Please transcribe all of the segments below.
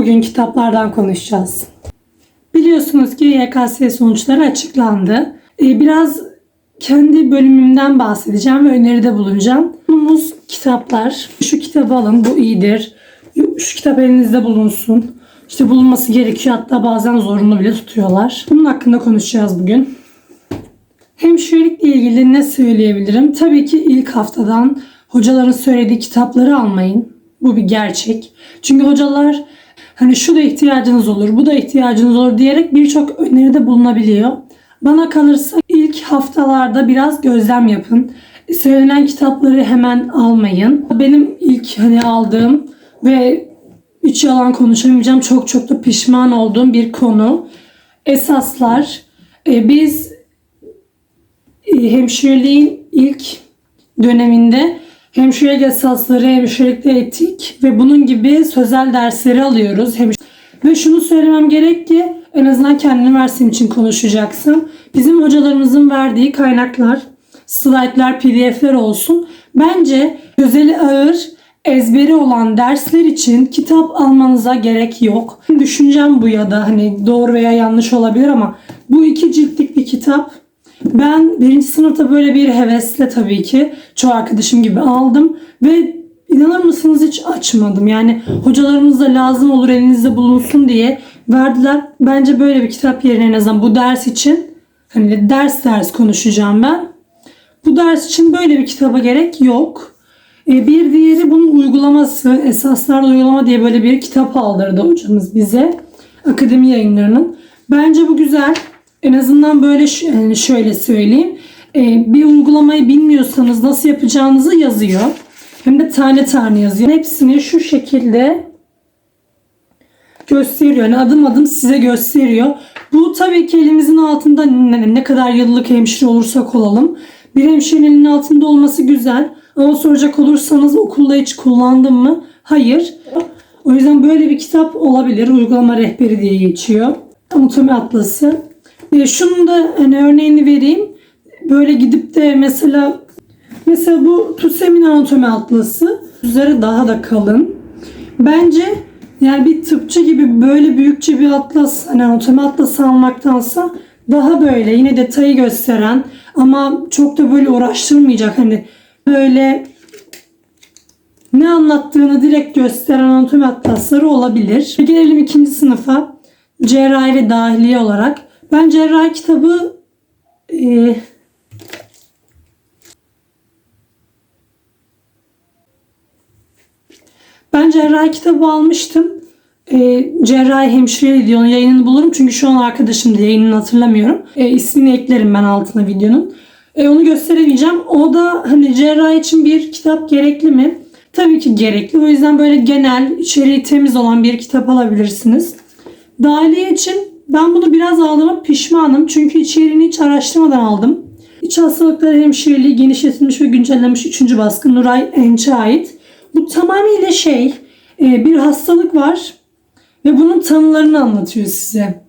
Bugün kitaplardan konuşacağız. Biliyorsunuz ki YKS sonuçları açıklandı. Ee, Biraz kendi bölümümden bahsedeceğim ve öneride bulunacağım. Konumuz kitaplar. Şu kitabı alın, bu iyidir. Şu kitap elinizde bulunsun. İşte bulunması gerekiyor hatta bazen zorunlu bile tutuyorlar. Bunun hakkında konuşacağız bugün. Hemşirelikle ilgili ne söyleyebilirim? Tabii ki ilk haftadan hocaların söylediği kitapları almayın. Bu bir gerçek. Çünkü hocalar hani şu da ihtiyacınız olur, bu da ihtiyacınız olur diyerek birçok öneride bulunabiliyor. Bana kalırsa ilk haftalarda biraz gözlem yapın. Söylenen kitapları hemen almayın. Benim ilk hani aldığım ve hiç yalan konuşamayacağım çok çok da pişman olduğum bir konu. Esaslar. Ee, biz e, hemşireliğin ilk döneminde hemşirelik esasları, hemşirelikte etik ve bunun gibi sözel dersleri alıyoruz. Hemş- ve şunu söylemem gerek ki en azından kendi üniversitem için konuşacaksın. Bizim hocalarımızın verdiği kaynaklar, slaytlar, pdf'ler olsun. Bence özeli ağır, ezberi olan dersler için kitap almanıza gerek yok. Düşüncem bu ya da hani doğru veya yanlış olabilir ama bu iki ciltlik bir kitap ben birinci sınıfta böyle bir hevesle tabii ki çoğu arkadaşım gibi aldım ve inanır mısınız hiç açmadım. Yani hocalarımız da lazım olur elinizde bulunsun diye verdiler. Bence böyle bir kitap yerine en azından bu ders için hani ders ders konuşacağım ben. Bu ders için böyle bir kitaba gerek yok. E, Bir diğeri bunun uygulaması, esaslar uygulama diye böyle bir kitap aldırdı hocamız bize. Akademi yayınlarının. Bence bu güzel. En azından böyle şöyle söyleyeyim. E, Bir uygulamayı bilmiyorsanız nasıl yapacağınızı yazıyor. Hem de tane tane yazıyor. Hepsini şu şekilde gösteriyor. Yani adım adım size gösteriyor. Bu tabii ki elimizin altında ne kadar yıllık hemşire olursak olalım. Bir hemşirenin altında olması güzel. Ama soracak olursanız okulda hiç kullandım mı? Hayır. O yüzden böyle bir kitap olabilir. Uygulama rehberi diye geçiyor. Anatomi atlası. E, şunun da hani örneğini vereyim. Böyle gidip de mesela mesela bu TUSEM'in anatomi atlası üzeri daha da kalın. Bence yani bir tıpçı gibi böyle büyükçe bir atlas, hani anatomi atlası almaktansa daha böyle yine detayı gösteren ama çok da böyle uğraştırmayacak hani böyle ne anlattığını direkt gösteren anatomi atlasları olabilir. Gelelim ikinci sınıfa cerrahi ve dahiliye olarak. Ben cerrahi kitabı e, Ben cerrahi kitabı almıştım. E, cerrahi hemşire diyor. Onun yayınını bulurum. Çünkü şu an arkadaşım da yayınını hatırlamıyorum. E, ismini eklerim ben altına videonun. E, onu gösteremeyeceğim. O da hani cerrahi için bir kitap gerekli mi? Tabii ki gerekli. O yüzden böyle genel, içeriği temiz olan bir kitap alabilirsiniz. Dahiliye için ben bunu biraz aldığıma pişmanım. Çünkü içeriğini hiç araştırmadan aldım. İç hastalıkları hemşireliği genişletilmiş ve güncellenmiş 3. baskı Nuray Enç'e ait. Bu tamamıyla şey e, bir hastalık var ve bunun tanılarını anlatıyor size.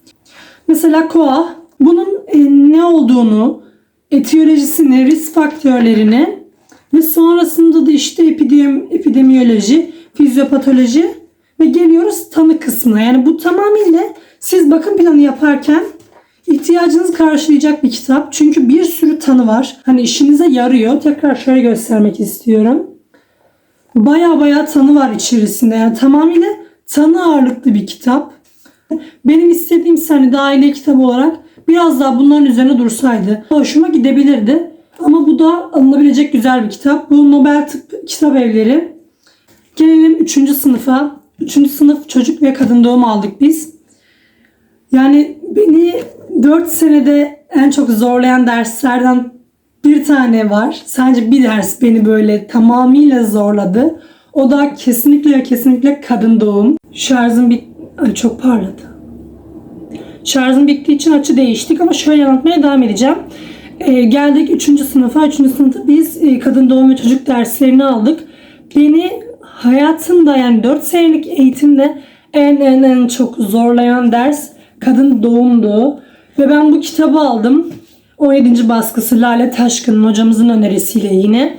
Mesela koa bunun e, ne olduğunu, etiyolojisini, risk faktörlerini ve sonrasında da işte epidemi, epidemiyoloji, fizyopatoloji ve geliyoruz tanı kısmına. Yani bu tamamıyla siz bakım planı yaparken ihtiyacınızı karşılayacak bir kitap. Çünkü bir sürü tanı var. Hani işinize yarıyor. Tekrar şöyle göstermek istiyorum. Baya baya tanı var içerisinde. Yani tamamıyla tanı ağırlıklı bir kitap. Benim istediğim hani dahiliye kitabı olarak biraz daha bunların üzerine dursaydı hoşuma gidebilirdi. Ama bu da alınabilecek güzel bir kitap. Bu Nobel Tıp Kitap Evleri. Gelelim 3. sınıfa. 3. sınıf çocuk ve kadın doğum aldık biz. Yani beni 4 senede en çok zorlayan derslerden bir tane var. Sadece bir ders beni böyle tamamıyla zorladı. O da kesinlikle kesinlikle kadın doğum. Şarjım bit... Ay çok parladı. Şarjım bittiği için açı değiştik ama şöyle anlatmaya devam edeceğim. Ee, geldik 3. sınıfa. 3. sınıfta biz e, kadın doğum ve çocuk derslerini aldık. Beni hayatımda yani 4 senelik eğitimde en en en çok zorlayan ders kadın doğumdu. Ve ben bu kitabı aldım. 17. baskısı Lale Taşkın'ın hocamızın önerisiyle yine.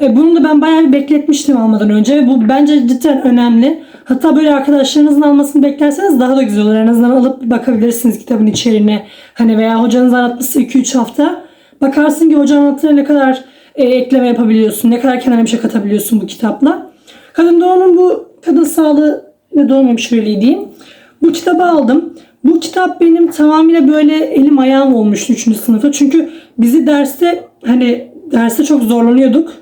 E, bunu da ben bayağı bir bekletmiştim almadan önce bu bence cidden önemli. Hatta böyle arkadaşlarınızın almasını beklerseniz daha da güzel olur. En azından alıp bakabilirsiniz kitabın içeriğine. Hani veya hocanız anlatmışsa 2-3 hafta. Bakarsın ki hoca anlattığına ne kadar e, ekleme yapabiliyorsun. Ne kadar kendine bir şey katabiliyorsun bu kitapla. Kadın doğumun bu kadın sağlığı ve doğum hemşireliği diyeyim. Bu kitabı aldım. Bu kitap benim tamamıyla böyle elim ayağım olmuştu 3. sınıfta. Çünkü bizi derste hani derste çok zorlanıyorduk.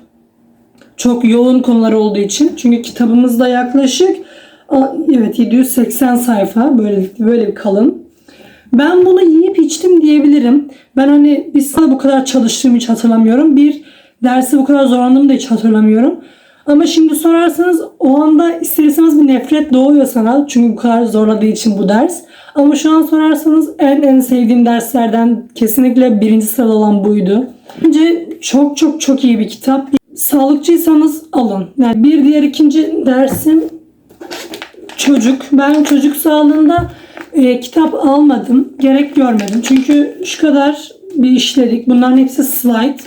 Çok yoğun konular olduğu için. Çünkü kitabımızda yaklaşık evet 780 sayfa böyle böyle bir kalın. Ben bunu yiyip içtim diyebilirim. Ben hani bir sınavda bu kadar çalıştığımı hiç hatırlamıyorum. Bir dersi bu kadar zorlandığımı da hiç hatırlamıyorum. Ama şimdi sorarsanız o anda ister istemez bir nefret doğuyor sana. Çünkü bu kadar zorladığı için bu ders. Ama şu an sorarsanız en en sevdiğim derslerden kesinlikle birinci sırada olan buydu. Bence çok çok çok iyi bir kitap. Sağlıkçıysanız alın. Yani bir diğer ikinci dersim çocuk. Ben çocuk sağlığında e, kitap almadım. Gerek görmedim. Çünkü şu kadar bir işledik. Bunların hepsi slide.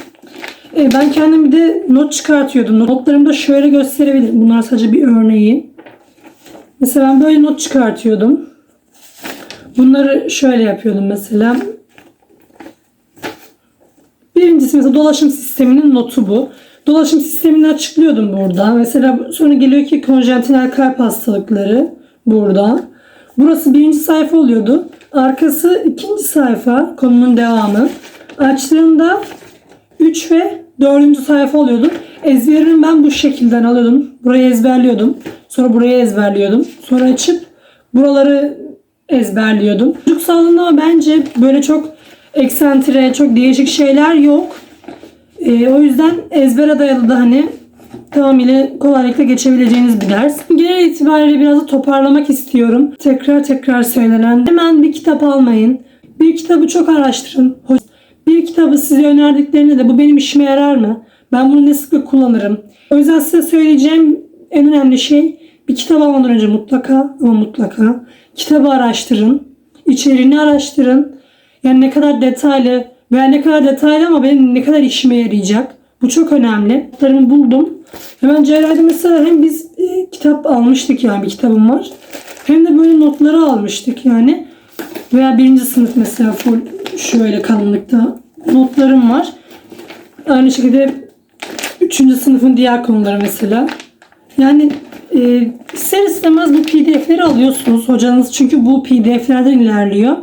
E, ben kendim bir de not çıkartıyordum. Notlarımı da şöyle gösterebilirim. Bunlar sadece bir örneği. Mesela ben böyle not çıkartıyordum. Bunları şöyle yapıyordum mesela. Birincisi mesela dolaşım sisteminin notu bu. Dolaşım sistemini açıklıyordum burada. Mesela sonra geliyor ki konjentinal kalp hastalıkları burada. Burası birinci sayfa oluyordu. Arkası ikinci sayfa konunun devamı. Açtığımda 3 ve 4. sayfa oluyordu. Ezberimi ben bu şekilden alıyordum. Burayı ezberliyordum. Sonra burayı ezberliyordum. Sonra açıp buraları ezberliyordum. Çocuk sağlığında bence böyle çok eksantre, çok değişik şeyler yok. Ee, o yüzden ezbere dayalı da hani tamamıyla kolaylıkla geçebileceğiniz bir ders. Genel itibariyle biraz da toparlamak istiyorum. Tekrar tekrar söylenen hemen bir kitap almayın. Bir kitabı çok araştırın. Bir kitabı size önerdiklerinde de bu benim işime yarar mı? Ben bunu ne sıklık kullanırım? O yüzden size söyleyeceğim en önemli şey bir kitap almadan önce mutlaka ama mutlaka kitabı araştırın. içeriğini araştırın. Yani ne kadar detaylı veya ne kadar detaylı ama benim ne kadar işime yarayacak. Bu çok önemli. Notlarımı buldum. Hemen Cerrah'da mesela hem biz e, kitap almıştık yani bir kitabım var. Hem de böyle notları almıştık yani. Veya birinci sınıf mesela full şöyle kalınlıkta notlarım var. Aynı şekilde üçüncü sınıfın diğer konuları mesela. Yani e, ister istemez bu pdf'leri alıyorsunuz hocanız çünkü bu pdf'lerden ilerliyor.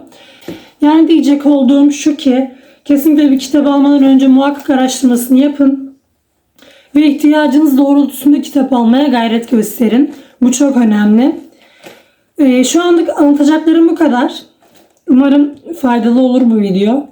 Yani diyecek olduğum şu ki kesinlikle bir kitap almadan önce muhakkak araştırmasını yapın. Ve ihtiyacınız doğrultusunda kitap almaya gayret gösterin. Bu çok önemli. Ee, şu anlık anlatacaklarım bu kadar. Umarım faydalı olur bu video.